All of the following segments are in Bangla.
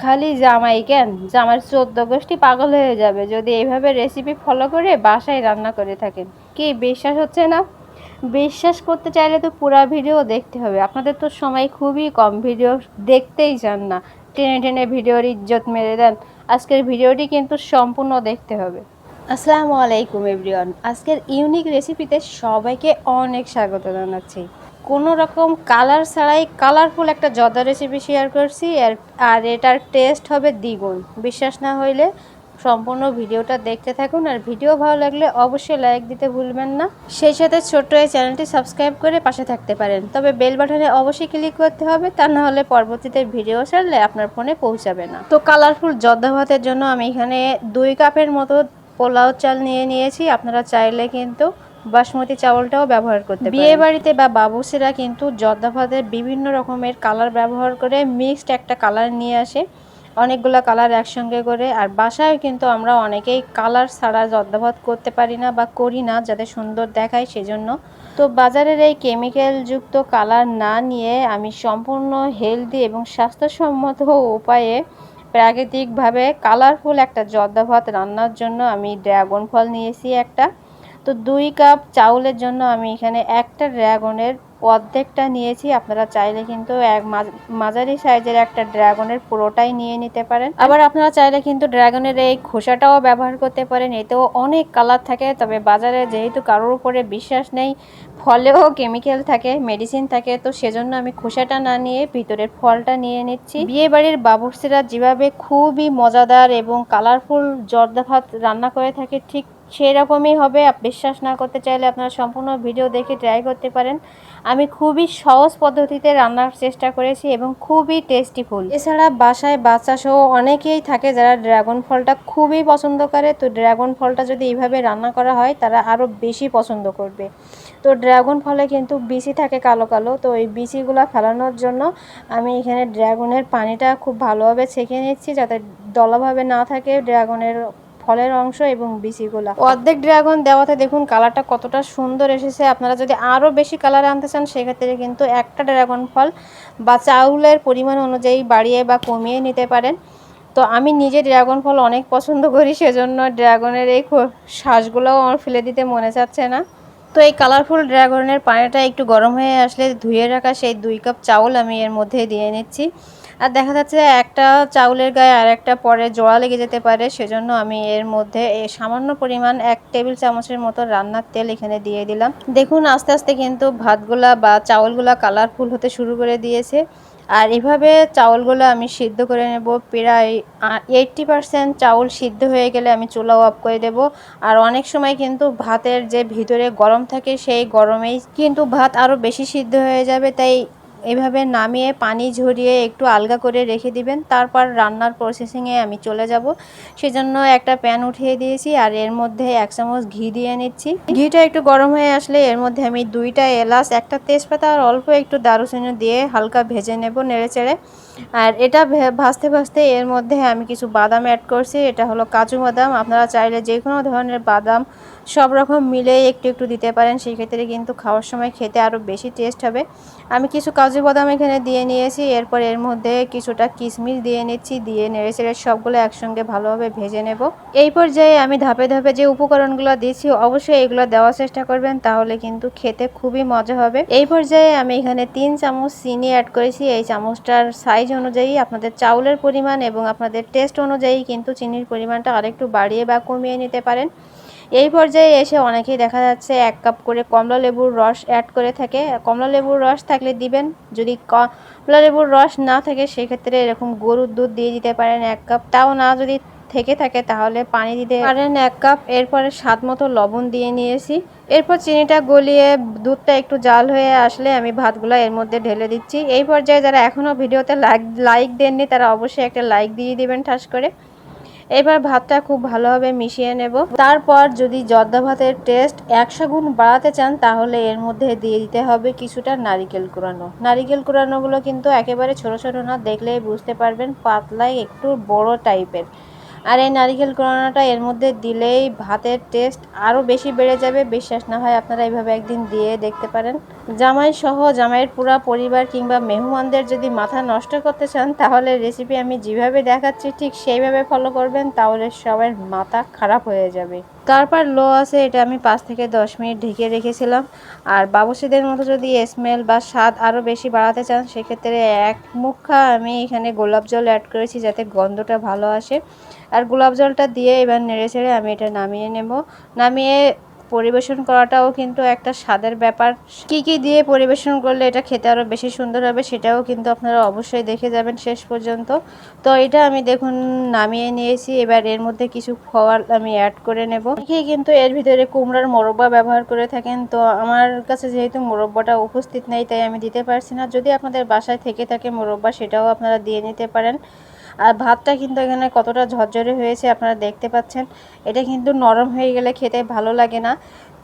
খালি জামাই কেন? জামার চোদ্দ গোষ্ঠী পাগল হয়ে যাবে। যদি এইভাবে রেসিপি ফলো করে বাসায় রান্না করে থাকেন, কি বিশ্বাস হচ্ছে না? বিশ্বাস করতে চাইলে তো পুরো ভিডিও দেখতে হবে। আপনাদের তো সময় খুবই কম। ভিডিও দেখতেই চান না। টেনে টেনে ভিডিওর ইজ্জত মেরে দেন। আজকের ভিডিওটি কিন্তু সম্পূর্ণ দেখতে হবে। আসসালামু আলাইকুম এভরিওয়ান আজকের ইউনিক রেসিপিতে সবাইকে অনেক স্বাগত জানাচ্ছি। কোনো রকম কালার ছাড়াই কালারফুল একটা জর্দা রেসিপি শেয়ার করছি। আর এটার টেস্ট হবে দ্বিগুণ। বিশ্বাস না হইলে সম্পূর্ণ ভিডিওটা দেখতে থাকুন। আর ভিডিও ভালো লাগলে অবশ্যই লাইক দিতে ভুলবেন না। সেই সাথে ছোট্ট এই চ্যানেলটি সাবস্ক্রাইব করে পাশে থাকতে পারেন। তবে বেল বাটনে অবশ্যই ক্লিক করতে হবে, তা না হলে পরবর্তীতে ভিডিও ছাড়লে আপনার ফোনে পৌঁছাবে না। তো কালারফুল জর্দা ভাতের জন্য আমি এখানে দুই কাপের মতো পোলাও চাল নিয়ে নিয়েছি। আপনারা চাইলে কিন্তু বাসমতি চাউলটাও ব্যবহার করতে বিয়ে বাড়িতে বা বাবুসেরা কিন্তু জর্দা ভাতের বিভিন্ন রকমের কালার ব্যবহার করে মিক্সড একটা কালার নিয়ে আসে, অনেকগুলো কালার একসঙ্গে করে। আর বাসায় কিন্তু আমরা অনেকেই কালার ছাড়া জর্দা ভাত করতে পারি না বা করি না, যাতে সুন্দর দেখায় সেজন্য। তো বাজারের এই কেমিক্যালযুক্ত কালার না নিয়ে আমি সম্পূর্ণ হেলদি এবং স্বাস্থ্যসম্মত উপায়ে প্রাকৃতিকভাবে কালারফুল একটা জর্দা ভাত রান্নার জন্য আমি ড্রাগন ফল নিয়েছি একটা। তো দুই কাপ চাউলের জন্য আমি এখানে একটা ড্রাগনের অর্ধেকটা নিয়েছি। আপনারা চাইলে কিন্তু এক মাঝারি সাইজের একটা ড্রাগনের পুরোটাই নিয়ে নিতে পারেন। আবার আপনারা চাইলে কিন্তু ড্রাগনের এই খোসাটাও ব্যবহার করতে পারেন। এতেও অনেক কালার থাকে, তবে বাজারে যেহেতু কারোর উপরে বিশ্বাস নেই, ফলেও কেমিক্যাল থাকে, মেডিসিন থাকে, তো সেজন্য আমি খোসাটা না নিয়ে ভিতরের ফলটা নিয়ে নিচ্ছি। বিয়ে বাড়ির বাবুর্সিরা যেভাবে খুবই মজাদার এবং কালারফুল জর্দা ভাত রান্না করে থাকে, ঠিক সেই রকমই হবে বিশ্বাস না করতে চাইলে আপনারা সম্পূর্ণ ভিডিও দেখে ট্রাই করতে পারেন। আমি খুবই সহজ পদ্ধতিতে রান্নার চেষ্টা করেছি এবং খুবই টেস্টিফুল এছাড়া বাসায় বাচ্চা সহ অনেকেই থাকে যারা ড্রাগন ফলটা খুবই পছন্দ করে। তো ড্রাগন ফলটা যদি এইভাবে রান্না করা হয়, তারা আরও বেশি পছন্দ করবে। তো ড্রাগন ফলে কিন্তু বিচি থাকে কালো কালো। তো এই বিচিগুলো ফেলানোর জন্য আমি এখানে ড্রাগনের পানিটা খুব ভালোভাবে ছেঁকে নিচ্ছি যাতে দলাভাবে না থাকে ড্রাগনের ফলের অংশ এবং বিচিগুলা অর্ধেক ড্রাগন দেওয়াতে দেখুন কালারটা কতটা সুন্দর এসেছে। আপনারা যদি আরও বেশি কালার আনতে চান, সেক্ষেত্রে কিন্তু একটা ড্রাগন ফল বা চাউলের পরিমাণ অনুযায়ী বাড়িয়ে বা কমিয়ে নিতে পারেন। তো আমি নিজে ড্রাগন ফল অনেক পছন্দ করি, সেজন্য ড্রাগনের এই শ্বাসগুলোও আমার ফেলে দিতে মনে চাচ্ছে না। তো এই কালারফুল ড্রাগনের পানিটা একটু গরম হয়ে আসলে ধুয়ে রাখা সেই দুই কাপ চাউল আমি এর মধ্যে দিয়ে নিচ্ছি। আর দেখা যাচ্ছে একটা চাউলের গায়ে আর একটা পরে জোড়া লেগে যেতে পারে, সেজন্য আমি এর মধ্যে সামান্য পরিমাণ এক টেবিল চামচের মতো রান্নার তেল এখানে দিয়ে দিলাম। দেখুন, আস্তে আস্তে কিন্তু ভাতগুলা বা চাউলগুলা কালারফুল হতে শুরু করে দিয়েছে। আর এভাবে চাউলগুলো আমি সিদ্ধ করে নেব। প্রায় এইটটি পারসেন্ট চাউল সিদ্ধ হয়ে গেলে আমি চুলা অফ করে দেব। আর অনেক সময় কিন্তু ভাতের যে ভিতরে গরম থাকে, সেই গরমেই কিন্তু ভাত আরও বেশি সিদ্ধ হয়ে যাবে, তাই এভাবে নামিয়ে পানি ঝরিয়ে একটু আলগা করে রেখে দিবেন। তারপর রান্নার প্রসেসিংয়ে আমি চলে যাব। সেজন্য একটা প্যান উঠিয়ে দিয়েছি আর এর মধ্যে এক চামচ ঘি দিয়ে নিচ্ছি। ঘিটা একটু গরম হয়ে আসলে এর মধ্যে আমি দুইটা এলাচ, একটা তেজপাতা আর অল্প একটু দারুচিনি দিয়ে হালকা ভেজে নেব নেড়ে চেড়ে আর এটা ভাজতে ভাজতে এর মধ্যে আমি কিছু বাদাম অ্যাড করছি। এটা হলো কাজু বাদাম। আপনারা চাইলে যে কোনো ধরনের বাদাম সব রকম মিলে একটু একটু দিতে পারেন, সেই ক্ষেত্রে কিন্তু খাওয়ার সময় খেতে আরও বেশি টেস্ট হবে। আমি কিছু কাজু বাদাম এখানে দিয়ে নিয়েছি, এরপর এর মধ্যে কিছুটা কিশমিশ দিয়ে নিচ্ছি, দিয়ে নেড়ে চেড়ে সবগুলো একসঙ্গে ভালোভাবে ভেজে নেব। এই পর্যায়ে আমি ধাপে ধাপে যে উপকরণগুলো দিয়েছি অবশ্যই এগুলো দেওয়ার চেষ্টা করবেন, তাহলে কিন্তু খেতে খুবই মজা হবে। এই পর্যায়ে আমি এখানে তিন চামচ চিনি অ্যাড করেছি, এই চামচটার সাইজ অনুযায়ী আপনাদের চাউলের পরিমাণ এবং আপনাদের টেস্ট অনুযায়ী কিন্তু চিনির পরিমাণটা আরেকটু বাড়িয়ে বা কমিয়ে নিতে পারেন। এই পর্যায়ে এসে অনেকেই দেখা যাচ্ছে এক কাপ করে কমলা লেবুর রস অ্যাড করে থাকে। কমলা লেবুর রস থাকলে দিবেন। যদি কমলা লেবুর রস না থাকে, সেক্ষেত্রে এরকম গরুর দুধ দিয়ে দিতে পারেন এক কাপ। তাও না যদি থেকে থাকে, তাহলে পানি দিতে পারেন এক কাপ। এরপরে স্বাদ মতো লবণ দিয়ে নিয়েছি। এরপর চিনিটা গলিয়ে দুধটা একটু জাল হয়ে আসলে আমি ভাতগুলো এর মধ্যে ঢেলে দিচ্ছি। এই পর্যায়ে যারা এখনও ভিডিওতে লাইক লাইক দেননি, তারা অবশ্যই একটা লাইক দিয়ে দিবেন ঠাস করে। এবার ভাতটা খুব ভালোভাবে মিশিয়ে নেব। তারপর যদি জর্দা ভাতের টেস্ট একশো গুণ বাড়াতে চান, তাহলে এর মধ্যে দিয়ে দিতে হবে কিছুটা নারিকেল কুড়ানো। নারিকেল কুড়ানোগুলো কিন্তু একেবারে ছোট ছোট না, দেখলেই বুঝতে পারবেন পাতলায় একটু বড় টাইপের। আর এই নারিকেল কোরানোটা এর মধ্যে দিলেই ভাতের টেস্ট আরও বেশি বেড়ে যাবে। বিশ্বাস না হয় আপনারা এইভাবে একদিন দিয়ে দেখতে পারেন। জামাই সহ জামাইয়ের পুরা পরিবার কিংবা মেহমানদের যদি মাথা নষ্ট করতে চান, তাহলে রেসিপি আমি যেভাবে দেখাচ্ছি ঠিক সেইভাবে ফলো করবেন, তাহলে সবার মাথা খারাপ হয়ে যাবে। তারপর লো আছে, এটা আমি পাঁচ থেকে দশ মিনিট ঢেকে রেখেছিলাম। আর বাবুসিদের মতো যদি স্মেল বা স্বাদ আরও বেশি বাড়াতে চান, সেক্ষেত্রে এক মুখা আমি এখানে গোলাপ জল অ্যাড করেছি যাতে গন্ধটা ভালো আসে। আর গোলাপ জলটা দিয়ে এবার নেড়ে ছেড়ে আমি এটা নামিয়ে নেব। নামিয়ে পরিবেশন করাটাও কিন্তু একটা স্বাদের ব্যাপার। কি কি দিয়ে পরিবেশন করলে এটা খেতে আরও বেশি সুন্দর হবে সেটাও কিন্তু আপনারা অবশ্যই দেখে যাবেন শেষ পর্যন্ত। তো এটা আমি দেখুন নামিয়ে নিয়েছি, এবার এর মধ্যে কিছু খাওয়ার আমি অ্যাড করে নেব। অনেকেই কিন্তু এর ভিতরে কুমড়ার মোরব্বা ব্যবহার করে থাকেন, তো আমার কাছে যেহেতু মোরব্বাটা উপস্থিত নেই, তাই আমি দিতে পারছি না। যদি আপনাদের বাসায় থেকে থাকে মোরব্বা, সেটাও আপনারা দিয়ে নিতে পারেন। আর ভাতটা কিন্তু এখানে কতটা ঝরঝরে হয়েছে আপনারা দেখতে পাচ্ছেন। এটা কিন্তু নরম হয়ে গেলে খেতে ভালো লাগে না।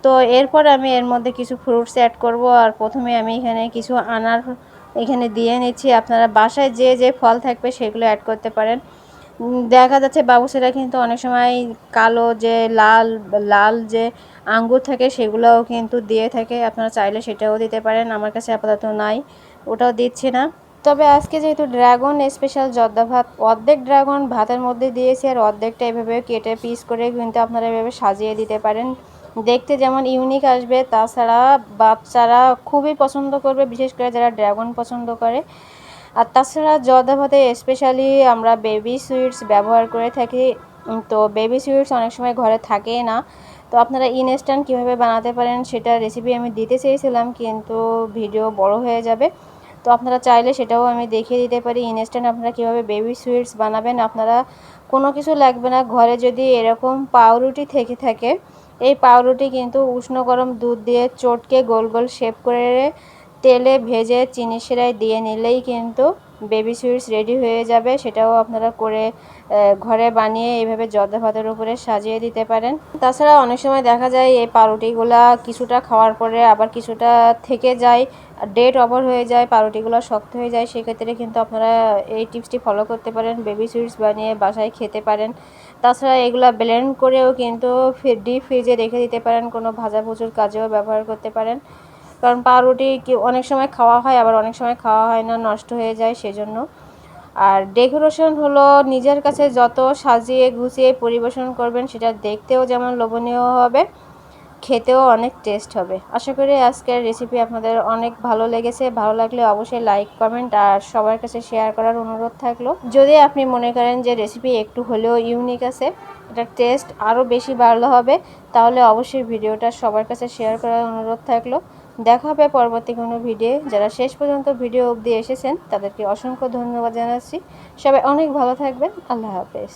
তো এরপর আমি এর মধ্যে কিছু ফ্রুটস অ্যাড করব আর প্রথমে আমি এখানে কিছু আনার এখানে দিয়ে নিচ্ছি। আপনারা বাসায় যে যে ফল থাকবে সেগুলো অ্যাড করতে পারেন। দেখা যাচ্ছে বাবুসেরা কিন্তু অনেক সময় কালো যে, লাল লাল যে আঙ্গুর থাকে সেগুলোও কিন্তু দিয়ে থাকে। আপনারা চাইলে সেটাও দিতে পারেন। আমার কাছে আপাতত নাই, ওটাও দিচ্ছি না। তবে আজকে যেহেতু ড্রাগন স্পেশাল জর্দা ভাত, অর্ধেক ড্রাগন ভাতের মধ্যে দিয়েছি আর অর্ধেকটা এভাবে কেটে পিস করে কিন্তু আপনারা এভাবে সাজিয়ে দিতে পারেন। দেখতে যেমন ইউনিক আসবে, তাছাড়া বাচ্চারা খুবই পছন্দ করবে, বিশেষ করে যারা ড্রাগন পছন্দ করে। আর তাছাড়া জর্দা ভাতে স্পেশালি আমরা বেবি সুইটস ব্যবহার করে থাকি। তো বেবি সুইটস অনেক সময় ঘরে থাকে না। তো আপনারা ইনস্ট্যান্ট কীভাবে বানাতে পারেন সেটা রেসিপি আমি দিতে চেয়েছিলাম, কিন্তু ভিডিও বড় হয়ে যাবে। তো আপনারা চাইলে সেটাও আমি দেখিয়ে দিতে পারি। ইনস্ট্যান্ট আপনারা কীভাবে বেবি সুইটস বানাবেন, আপনারা কোনো কিছু লাগবে না। ঘরে যদি এরকম পাউরুটি থেকে থাকে, এই পাউরুটি কিন্তু উষ্ণ গরম দুধ দিয়ে চটকে গোল গোল শেপ করে তেলে ভেজে, চিনি সেরাই দিয়ে নিলেই কিন্তু বেবি সুইটস রেডি হয়ে যাবে, সেটাও আপনারা করে ঘরে বানিয়ে এইভাবে জর্দা ভাতের উপরে সাজিয়ে দিতে পারেন। তাছাড়া অনেক সময় দেখা যায় এই পাউরুটিগুলা কিছুটা খাওয়ার পরে আবার কিছুটা থেকে যায় ডেট ওভার হয়ে যায়, পাউরুটিগুলো শক্ত হয়ে যায়, সেক্ষেত্রে কিন্তু আপনারা এই টিপসটি ফলো করতে পারেন বেবি সুইটস বানিয়ে বাসায় খেতে পারেন। তাছাড়া এগুলা ব্লেন্ড করেও কিন্তু ডিপ ফ্রিজে রেখে দিতে পারেন, কোনো ভাজা ভুজুর কাজেও ব্যবহার করতে পারেন। কারণ পাউরুটি অনেক সময় খাওয়া হয়, আবার অনেক সময় খাওয়া হয় না, নষ্ট হয়ে যায় সেজন্য। আর ডেকোরেশন হলো নিজের কাছে যত সাজিয়ে গুছিয়ে পরিবেশন করবেন, সেটা দেখতেও যেমন লোভনীয় হবে, খেতেও অনেক টেস্ট হবে। আশা করি আজকের রেসিপি আপনাদের অনেক ভালো লেগেছে। ভালো লাগলে অবশ্যই লাইক কমেন্ট আর সবার কাছে শেয়ার করার অনুরোধ থাকল। যদি আপনি মনে করেন যে রেসিপি একটু হলেও ইউনিক আছে, এটার টেস্ট আরও বেশি ভালো হবে, তাহলে অবশ্যই ভিডিওটা সবার কাছে শেয়ার করার অনুরোধ থাকল। দেখা হবে পরবর্তী কোনো ভিডিও। যারা শেষ পর্যন্ত ভিডিও অবধি এসেছেন, তাদেরকে অসংখ্য ধন্যবাদ জানাচ্ছি। সবাই অনেক ভালো থাকবেন। আল্লাহ হাফেজ।